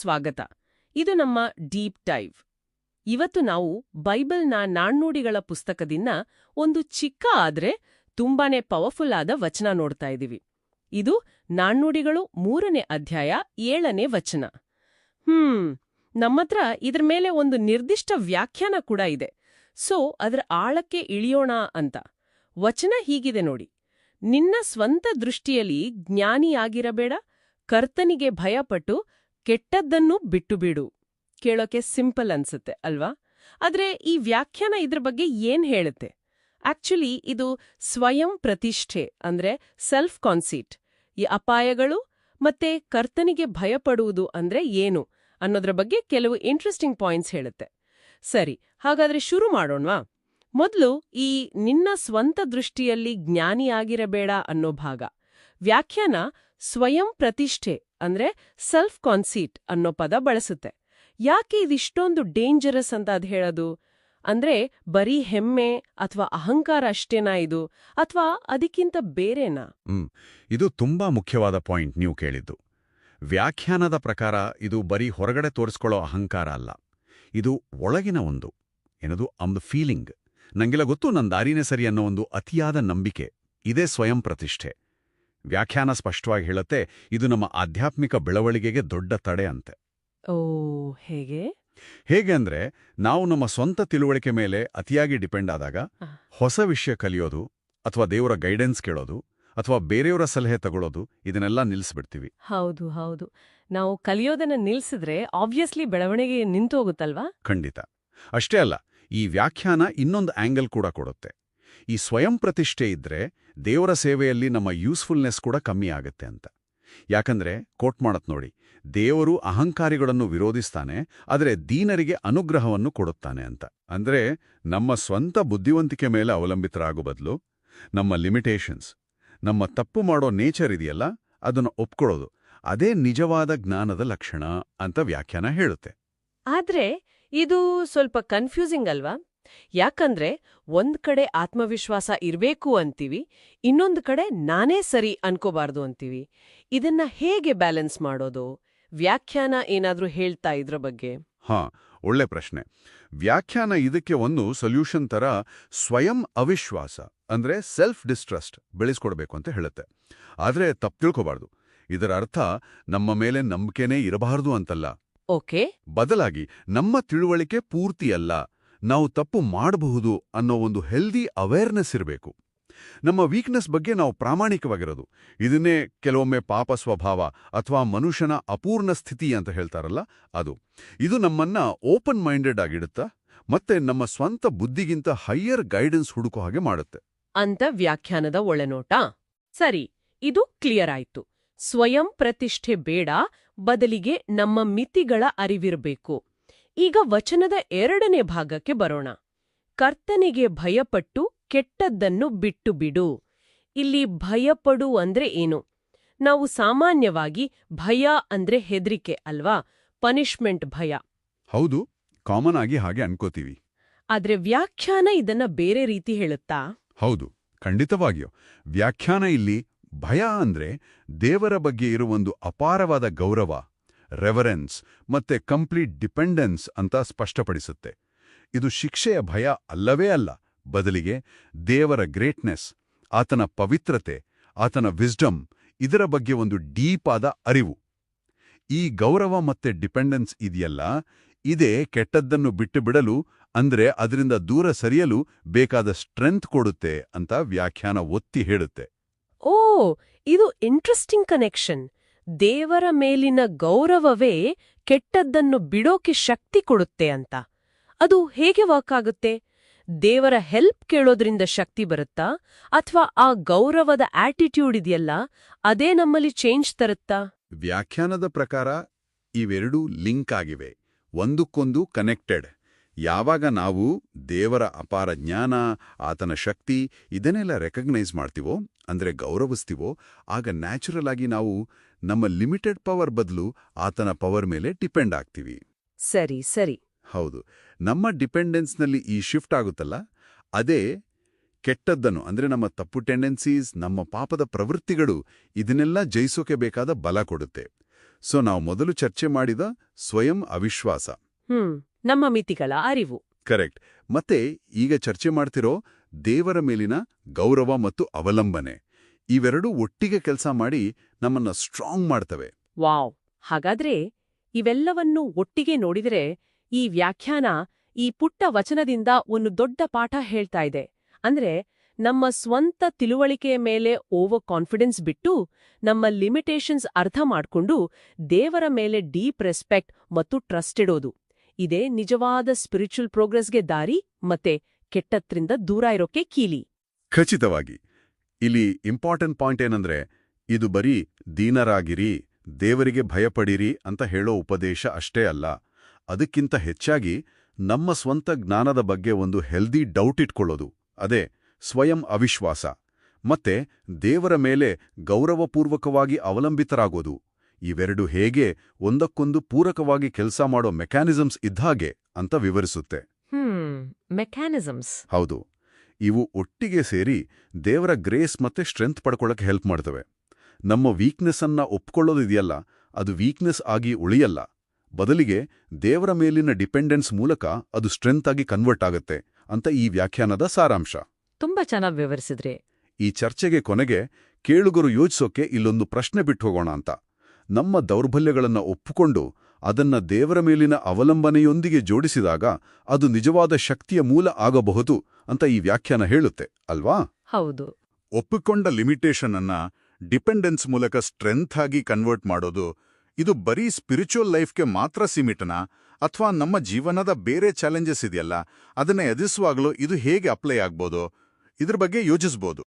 ಸ್ವಾಗತ. ಇದು ನಮ್ಮ ಡೀಪ್ ಡೈವ್. ಇವತ್ತು ನಾವು ಬೈಬಲ್ನ ನಾಣ್ಣುಡಿಗಳ ಪುಸ್ತಕದಿಂದ ಒಂದು ಚಿಕ್ಕ ಆದ್ರೆ ತುಂಬಾನೇ ಪವರ್ಫುಲ್ ಆದ ವಚನ ನೋಡ್ತಾ ಇದ್ದೀವಿ ಇದು ನಾಣ್ಣುಡಿಗಳು ಮೂರನೇ ಅಧ್ಯಾಯ ಏಳನೇ ವಚನ. ಹ್ಮ್, ನಮ್ಮತ್ರ ಇದ್ರ ಮೇಲೆ ಒಂದು ನಿರ್ದಿಷ್ಟ ವ್ಯಾಖ್ಯಾನ ಕೂಡ ಇದೆ. ಸೊ, ಅದರ ಆಳಕ್ಕೆ ಇಳಿಯೋಣ ಅಂತ. ವಚನ ಹೀಗಿದೆ ನೋಡಿ. ನಿನ್ನ ಸ್ವಂತ ದೃಷ್ಟಿಯಲ್ಲಿ ಜ್ಞಾನಿಯಾಗಿರಬೇಡ, ಕರ್ತನಿಗೆ ಭಯಪಟ್ಟು ಕೆಟ್ಟದ್ದನ್ನು ಬಿಟ್ಟುಬಿಡು. ಕೇಳೋಕೆ ಸಿಂಪಲ್ ಅನ್ಸುತ್ತೆ, ಅಲ್ವಾ? ಆದ್ರೆ ಈ ವ್ಯಾಖ್ಯಾನ ಇದ್ರ ಬಗ್ಗೆ ಏನ್ ಹೇಳುತ್ತೆ? ಆಕ್ಚುಲಿ ಇದು ಸ್ವಯಂ ಪ್ರತಿಷ್ಠೆ, ಅಂದ್ರೆ ಸೆಲ್ಫ್ ಕಾನ್ಸೀಟ್ ಈ ಅಪಾಯಗಳು ಮತ್ತೆ ಕರ್ತನಿಗೆ ಭಯಪಡುವುದು ಅಂದ್ರೆ ಏನು ಅನ್ನೋದ್ರ ಬಗ್ಗೆ ಕೆಲವು ಇಂಟ್ರೆಸ್ಟಿಂಗ್ ಪಾಯಿಂಟ್ಸ್ ಹೇಳುತ್ತೆ. ಸರಿ, ಹಾಗಾದ್ರೆ ಶುರು ಮಾಡೋಣವಾ? ಮೊದಲು ಈ ನಿನ್ನ ಸ್ವಂತ ದೃಷ್ಟಿಯಲ್ಲಿ ಜ್ಞಾನಿಯಾಗಿರಬೇಡ ಅನ್ನೋ ಭಾಗ. ವ್ಯಾಖ್ಯಾನ ಸ್ವಯಂ ಪ್ರತಿಷ್ಠೆ ಅಂದ್ರೆ ಸೆಲ್ಫ್ ಕಾನ್ಸೀಟ್ ಅನ್ನೋ ಪದ ಬಳಸುತ್ತೆ. ಯಾಕೆ ಇದಿಷ್ಟೊಂದು ಡೇಂಜರಸ್ ಅಂತ ಅದು ಹೇಳೋದು? ಅಂದ್ರೆ ಬರೀ ಹೆಮ್ಮೆ ಅಥವಾ ಅಹಂಕಾರ ಅಷ್ಟೇನಾ ಇದು? ಅಥವಾ ಅದಕ್ಕಿಂತ ಬೇರೆನಾ? ಇದು ತುಂಬಾ ಮುಖ್ಯವಾದ ಪಾಯಿಂಟ್ ನೀವು ಕೇಳಿದ್ದು. ವ್ಯಾಖ್ಯಾನದ ಪ್ರಕಾರ ಇದು ಬರೀ ಹೊರಗಡೆ ತೋರಿಸ್ಕೊಳ್ಳೋ ಅಹಂಕಾರ ಅಲ್ಲ. ಇದು ಒಳಗಿನ ಒಂದು. ಏನದು? ಅಮ್ದು ಫೀಲಿಂಗ್ ನಂಗೆಲ್ಲ ಗೊತ್ತು ನನ್ನ ದಾರಿನೇ ಸರಿ ಅನ್ನೋ ಒಂದು ಅತಿಯಾದ ನಂಬಿಕೆ. ಇದೇ ಸ್ವಯಂ ಪ್ರತಿಷ್ಠೆ. ವ್ಯಾಖ್ಯಾನ ಸ್ಪಷ್ಟವಾಗಿ ಹೇಳುತ್ತೆ ಇದು ನಮ್ಮ ಆಧ್ಯಾತ್ಮಿಕ ಬೆಳವಣಿಗೆಗೆ ದೊಡ್ಡ ತಡೆ ಅಂತೆ. ಓ ಹೇಗೆ? ಹೇಗೆ ಅಂದ್ರೆ ನಾವು ನಮ್ಮ ಸ್ವಂತ ತಿಳುವಳಿಕೆ ಮೇಲೆ ಅತಿಯಾಗಿ ಡಿಪೆಂಡ್ ಆದಾಗ ಹೊಸ ವಿಷಯ ಕಲಿಯೋದು ಅಥವಾ ದೇವರ ಗೈಡೆನ್ಸ್ ಕೇಳೋದು ಅಥವಾ ಬೇರೆಯವರ ಸಲಹೆ ತಗೊಳ್ಳೋದು ಇದನ್ನೆಲ್ಲ ನಿಲ್ಲಿಸ್ಬಿಡ್ತೀವಿ ಹೌದು ಹೌದು. ನಾವು ಕಲಿಯೋದನ್ನ ನಿಲ್ಸಿದ್ರೆ ಆಬ್ವಿಯಸ್ಲಿ ಬೆಳವಣಿಗೆ ನಿಂತು ಹೋಗುತ್ತಲ್ವಾ ಖಂಡಿತ. ಅಷ್ಟೇ ಅಲ್ಲ ಈ ವ್ಯಾಖ್ಯಾನ ಇನ್ನೊಂದು ಆಂಗಲ್ ಕೂಡ ಕೊಡುತ್ತೆ. ಈ ಸ್ವಯಂ ಪ್ರತಿಷ್ಠೆ ಇದ್ರೆ ದೇವರ ಸೇವೆಯಲ್ಲಿ ನಮ್ಮ ಯೂಸ್ಫುಲ್ನೆಸ್ ಕೂಡ ಕಮ್ಮಿ ಆಗುತ್ತೆ ಅಂತ. ಯಾಕಂದ್ರೆ ಕೋಟ್ ಮಾಡತ್ ನೋಡಿ, ದೇವರು ಅಹಂಕಾರಿಗಳನ್ನು ವಿರೋಧಿಸ್ತಾನೆ, ಆದರೆ ದೀನರಿಗೆ ಅನುಗ್ರಹವನ್ನು ಕೊಡುತ್ತಾನೆ ಅಂತ. ಅಂದ್ರೆ ನಮ್ಮ ಸ್ವಂತ ಬುದ್ಧಿವಂತಿಕೆ ಮೇಲೆ ಅವಲಂಬಿತರಾಗೋ ಬದಲು ನಮ್ಮ ಲಿಮಿಟೇಷನ್ಸ್, ನಮ್ಮ ತಪ್ಪು ಮಾಡೋ ನೇಚರ್ ಇದೆಯಲ್ಲ, ಅದನ್ನು ಒಪ್ಕೊಳ್ಳೋದು, ಅದೇ ನಿಜವಾದ ಜ್ಞಾನದ ಲಕ್ಷಣ ಅಂತ ವ್ಯಾಖ್ಯಾನ ಹೇಳುತ್ತೆ. ಆದ್ರೆ ಇದು ಸ್ವಲ್ಪ ಕನ್ಫ್ಯೂಸಿಂಗ್ ಅಲ್ವಾ? ಯಾಕಂದ್ರೆ ಒಂದ್ ಕಡೆ ಆತ್ಮವಿಶ್ವಾಸ ಇರಬೇಕು ಅಂತೀವಿ ಇನ್ನೊಂದು ಕಡೆ ನಾನೇ ಸರಿ ಅನ್ಕೋಬಾರ್ದು ಅಂತೀವಿ. ಇದನ್ನ ಹೇಗೆ ಬ್ಯಾಲೆನ್ಸ್ ಮಾಡೋದು? ವ್ಯಾಖ್ಯಾನ ಏನಾದ್ರೂ ಹೇಳ್ತಾ ಇದ್ರ ಬಗ್ಗೆ? ಹಾ ಒಳ್ಳೆ ಪ್ರಶ್ನೆ. ವ್ಯಾಖ್ಯಾನ ಇದಕ್ಕೆ ಒಂದು ಸೊಲ್ಯೂಷನ್ ತರ ಸ್ವಯಂ ಅವಿಶ್ವಾಸ ಅಂದ್ರೆ ಸೆಲ್ಫ್ ಡಿಸ್ಟ್ರಸ್ಟ್ ಬೆಳೆಸ್ಕೊಡ್ಬೇಕು ಅಂತ ಹೇಳುತ್ತೆ. ಆದ್ರೆ ತಪ್ಪು ತಿಳ್ಕೋಬಾರ್ದು. ಇದರ ಅರ್ಥ ನಮ್ಮ ಮೇಲೆ ನಂಬಿಕೆನೇ ಇರಬಾರದು ಅಂತಲ್ಲ. ಓಕೆ. ಬದಲಾಗಿ ನಮ್ಮ ತಿಳುವಳಿಕೆ ಪೂರ್ತಿಯಲ್ಲ ನಾವು ತಪ್ಪು ಮಾಡಬಹುದು ಅನ್ನೋ ಒಂದು ಹೆಲ್ದಿ ಅವೇರ್ನೆಸ್ ಇರಬೇಕು. ನಮ್ಮ ವೀಕ್ನೆಸ್ ಬಗ್ಗೆ ನಾವು ಪ್ರಾಮಾಣಿಕವಾಗಿರೋದು. ಇದನ್ನೇ ಕೆಲವೊಮ್ಮೆ ಪಾಪ ಸ್ವಭಾವ ಅಥವಾ ಮನುಷ್ಯನ ಅಪೂರ್ಣ ಸ್ಥಿತಿ ಅಂತ ಹೇಳ್ತಾರಲ್ಲ ಅದು. ಇದು ನಮ್ಮನ್ನ ಓಪನ್ ಮೈಂಡೆಡ್ ಆಗಿಡುತ್ತಾ, ಮತ್ತೆ ನಮ್ಮ ಸ್ವಂತ ಬುದ್ಧಿಗಿಂತ ಹೈಯರ್ ಗೈಡೆನ್ಸ್ ಹುಡುಕೋ ಹಾಗೆ ಮಾಡುತ್ತೆ. ಅಂತ ವ್ಯಾಖ್ಯಾನದ ಒಳನೋಟ. ಸರಿ, ಇದು ಕ್ಲಿಯರ್ ಆಯ್ತು. ಸ್ವಯಂ ಪ್ರತಿಷ್ಠೆ ಬೇಡ, ಬದಲಿಗೆ ನಮ್ಮ ಮಿತಿಗಳ ಅರಿವಿರಬೇಕು. ಈಗ ವಚನದ ಎರಡನೇ ಭಾಗಕ್ಕೆ ಬರೋಣ. ಕರ್ತನಿಗೆ ಭಯಪಟ್ಟು ಕೆಟ್ಟದ್ದನ್ನು ಬಿಟ್ಟು ಬಿಡು ಇಲ್ಲಿ ಭಯಪಡು ಅಂದ್ರೆ ಏನು? ನಾವು ಸಾಮಾನ್ಯವಾಗಿ ಭಯ ಅಂದ್ರೆ ಹೆದರಿಕೆ ಅಲ್ವಾ? ಪನಿಷ್ಮೆಂಟ್ ಭಯ. ಹೌದು ಕಾಮನ್ ಆಗಿ ಹಾಗೆ ಅನ್ಕೋತೀವಿ. ಆದ್ರೆ ವ್ಯಾಖ್ಯಾನ ಇದನ್ನ ಬೇರೆ ರೀತಿ ಹೇಳುತ್ತಾ? ಹೌದು ಖಂಡಿತವಾಗಿಯೋ. ವ್ಯಾಖ್ಯಾನ ಇಲ್ಲಿ ಭಯ ಅಂದ್ರೆ ದೇವರ ಬಗ್ಗೆ ಇರುವೊಂದು ಅಪಾರವಾದ ಗೌರವ. ರೆವರೆನ್ಸ್ ಮತ್ತೆ ಕಂಪ್ಲೀಟ್ ಡಿಪೆಂಡೆನ್ಸ್ ಅಂತ ಸ್ಪಷ್ಟಪಡಿಸುತ್ತೆ. ಇದು ಶಿಕ್ಷೆಯ ಭಯ ಅಲ್ಲವೇ ಅಲ್ಲ, ಬದಲಿಗೆ ದೇವರ ಗ್ರೇಟ್ನೆಸ್ ಆತನ ಪವಿತ್ರತೆ, ಆತನ ವಿಸ್ಡಮ್ ಇದರ ಬಗ್ಗೆ ಒಂದು ಡೀಪ್ ಆದ ಅರಿವು. ಈ ಗೌರವ ಮತ್ತೆ ಡಿಪೆಂಡೆನ್ಸ್ ಇದೆಯಲ್ಲ, ಇದೇ ಕೆಟ್ಟದ್ದನ್ನು ಬಿಟ್ಟು ಬಿಡಲು ಅಂದ್ರೆ ಅದರಿಂದ ದೂರ ಸರಿಯಲು ಬೇಕಾದ ಸ್ಟ್ರೆಂತ್ ಕೊಡುತ್ತೆ ಅಂತ ವ್ಯಾಖ್ಯಾನ ಒತ್ತಿ ಹೇಳುತ್ತೆ. ಓ, ಇದು ಇಂಟ್ರೆಸ್ಟಿಂಗ್ ಕನೆಕ್ಷನ್ ದೇವರ ಮೇಲಿನ ಗೌರವವೇ ಕೆಟ್ಟದ್ದನ್ನು ಬಿಡೋಕೆ ಶಕ್ತಿ ಕೊಡುತ್ತೆ ಅಂತ. ಅದು ಹೇಗೆ ವರ್ಕ್ ಆಗುತ್ತೆ? ದೇವರ ಹೆಲ್ಪ್ ಕೇಳೋದ್ರಿಂದ ಶಕ್ತಿ ಬರುತ್ತಾ? ಅಥವಾ ಆ ಗೌರವದ ಆಟಿಟ್ಯೂಡ್ ಇದೆಯಲ್ಲ, ಅದೇ ನಮ್ಮಲ್ಲಿ ಚೇಂಜ್ ತರುತ್ತಾ? ವ್ಯಾಖ್ಯಾನದ ಪ್ರಕಾರ ಇವೆರಡೂ ಲಿಂಕ್ ಆಗಿವೆ. ಒಂದಕ್ಕೊಂದು ಕನೆಕ್ಟೆಡ್ ಯಾವಾಗ ನಾವು ದೇವರ ಅಪಾರ ಜ್ಞಾನ, ಆತನ ಶಕ್ತಿ ಇದನ್ನೆಲ್ಲ ರೆಕಗ್ನೈಸ್ ಮಾಡ್ತೀವೋ, ಅಂದ್ರೆ ಗೌರವಿಸ್ತೀವೋ, ಆಗ ನ್ಯಾಚುರಲ್ ಆಗಿ ನಾವು ನಮ್ಮ ಲಿಮಿಟೆಡ್ ಪವರ್ ಬದಲು ಆತನ ಪವರ್ ಮೇಲೆ ಡಿಪೆಂಡ್ ಆಗ್ತೀವಿ. ಸರಿ ಸರಿ. ಹೌದು. ನಮ್ಮ ಡಿಪೆಂಡೆನ್ಸ್ನಲ್ಲಿ ಈ ಶಿಫ್ಟ್ ಆಗುತ್ತಲ್ಲ? ಅದೇ ಕೆಟ್ಟದ್ದನ್ನು ಅಂದ್ರೆ ನಮ್ಮ ತಪ್ಪು ಟೆಂಡೆನ್ಸೀಸ್ ನಮ್ಮ ಪಾಪದ ಪ್ರವೃತ್ತಿಗಳು ಇದನ್ನೆಲ್ಲ ಜಯಿಸೋಕೆ ಬೇಕಾದ ಬಲ ಕೊಡುತ್ತೆ. ಸೊ ನಾವು ಮೊದಲು ಚರ್ಚೆ ಮಾಡಿದ ಸ್ವಯಂ ಅವಿಶ್ವಾಸ. ನಮ್ಮ ಮಿತಿಗಳ ಅರಿವು. ಕರೆಕ್ಟ್. ಮತ್ತೆ ಈಗ ಚರ್ಚೆ ಮಾಡ್ತಿರೋ ದೇವರ ಮೇಲಿನ ಗೌರವ ಮತ್ತು ಅವಲಂಬನೆ. ಇವೆರಡೂ ಒಟ್ಟಿಗೆ ಕೆಲಸ ಮಾಡಿ ನಮ್ಮನ್ನ ಸ್ಟ್ರಾಂಗ್ ಮಾಡ್ತವೆ. ವಾವ್. ಹಾಗಾದ್ರೆ ಇವೆಲ್ಲವನ್ನೂ ಒಟ್ಟಿಗೆ ನೋಡಿದರೆ ಈ ವ್ಯಾಖ್ಯಾನ ಈ ಪುಟ್ಟ ವಚನದಿಂದ ಒಂದು ದೊಡ್ಡ ಪಾಠ ಹೇಳ್ತಾ ಇದೆ. ಅಂದ್ರೆ ನಮ್ಮ ಸ್ವಂತ ತಿಳುವಳಿಕೆಯ ಮೇಲೆ ಓವರ್ ಕಾನ್ಫಿಡೆನ್ಸ್ ಬಿಟ್ಟು ನಮ್ಮ ಲಿಮಿಟೇಷನ್ಸ್ ಅರ್ಥ ಮಾಡ್ಕೊಂಡು ದೇವರ ಮೇಲೆ ಡೀಪ್ ರೆಸ್ಪೆಕ್ಟ್ ಮತ್ತು ಟ್ರಸ್ಟ್ ಇಡೋದು. ಇದೇ ನಿಜವಾದ ಸ್ಪಿರಿಚುವಲ್ ಪ್ರೋಗ್ರೆಸ್ಗೆ ದಾರಿ ಮತ್ತೆ ಕೆಟ್ಟತ್ರಿಂದ ದೂರ ಇರೋಕೆ ಕೀಲಿ. ಖಚಿತವಾಗಿ ಇಲ್ಲಿ ಇಂಪಾರ್ಟೆಂಟ್ ಪಾಯಿಂಟ್ ಏನಂದ್ರೆ ಇದು ಬರೀ ದೀನರಾಗಿರಿ ದೇವರಿಗೆ ಭಯಪಡಿರಿ ಅಂತ ಹೇಳೋ ಉಪದೇಶ ಅಷ್ಟೇ ಅಲ್ಲ. ಅದಕ್ಕಿಂತ ಹೆಚ್ಚಾಗಿ ನಮ್ಮ ಸ್ವಂತ ಜ್ಞಾನದ ಬಗ್ಗೆ ಒಂದು ಹೆಲ್ದಿ ಡೌಟ್ ಇಟ್ಕೊಳ್ಳೋದು. ಅದೇ ಸ್ವಯಂ ಅವಿಶ್ವಾಸ. ಮತ್ತೆ ದೇವರ ಮೇಲೆ ಗೌರವಪೂರ್ವಕವಾಗಿ ಅವಲಂಬಿತರಾಗೋದು. ಇವೆರಡು ಹೇಗೆ ಒಂದಕ್ಕೊಂದು ಪೂರಕವಾಗಿ ಕೆಲಸ ಮಾಡೋ ಮೆಕ್ಯಾನಿಸಮ್ಸ್ ಇದ್ದಾಗೆ ಅಂತ ವಿವರಿಸುತ್ತೆ. ಮೆಕ್ಯಾನಿಸಮ್ಸ್ ಹೌದು. ಇವು ಒಟ್ಟಿಗೆ ಸೇರಿ ದೇವರ ಗ್ರೇಸ್ ಮತ್ತೆ ಸ್ಟ್ರೆಂತ್ ಪಡ್ಕೊಳ್ಳೋಕೆ ಹೆಲ್ಪ್ ಮಾಡ್ತವೆ. ನಮ್ಮ ವೀಕ್ನೆಸ್ ಅನ್ನ ಒಪ್ಕೊಳ್ಳೋದಿದೆಯಲ್ಲ ಅದು ವೀಕ್ನೆಸ್ ಆಗಿ ಉಳಿಯಲ್ಲ. ಬದಲಿಗೆ ದೇವರ ಮೇಲಿನ ಡಿಪೆಂಡೆನ್ಸ್ ಮೂಲಕ ಅದು ಸ್ಟ್ರೆಂತ್ ಆಗಿ ಕನ್ವರ್ಟ್ ಆಗುತ್ತೆ ಅಂತ ಈ ವ್ಯಾಖ್ಯಾನದ ಸಾರಾಂಶ. ತುಂಬಾ ಚೆನ್ನಾಗಿ ವಿವರಿಸಿದ್ರಿ. ಈ ಚರ್ಚೆಗೆ ಕೊನೆಗೆ ಕೇಳುಗರು ಯೋಚಿಸೋಕೆ ಇಲ್ಲೊಂದು ಪ್ರಶ್ನೆ ಬಿಟ್ಟು ಹೋಗೋಣ ಅಂತ. ನಮ್ಮ ದೌರ್ಬಲ್ಯಗಳನ್ನು ಒಪ್ಪಿಕೊಂಡು ಅದನ್ನ ದೇವರ ಮೇಲಿನ ಅವಲಂಬನೆಯೊಂದಿಗೆ ಜೋಡಿಸಿದಾಗ ಅದು ನಿಜವಾದ ಶಕ್ತಿಯ ಮೂಲ ಆಗಬಹುದು ಅಂತ ಈ ವ್ಯಾಖ್ಯಾನ ಹೇಳುತ್ತೆ ಅಲ್ವಾ? ಹೌದು. ಒಪ್ಪಿಕೊಂಡ ಲಿಮಿಟೇಷನ್ ಅನ್ನ ಡಿಪೆಂಡೆನ್ಸ್ ಮೂಲಕ ಸ್ಟ್ರೆಂತ್ ಆಗಿ ಕನ್ವರ್ಟ್ ಮಾಡೋದು ಇದು ಬರೀ ಸ್ಪಿರಿಚುವಲ್ ಲೈಫ್ಗೆ ಮಾತ್ರ ಸೀಮಿತನಾ? ಅಥವಾ ನಮ್ಮ ಜೀವನದ ಬೇರೆ ಚಾಲೆಂಜಸ್ ಇದೆಯಲ್ಲ ಅದನ್ನ ಎದುರಿಸುವಾಗಲೂ ಇದು ಹೇಗೆ ಅಪ್ಲೈ ಆಗ್ಬೋದು? ಇದ್ರ ಬಗ್ಗೆ ಯೋಚಿಸ್ಬೋದು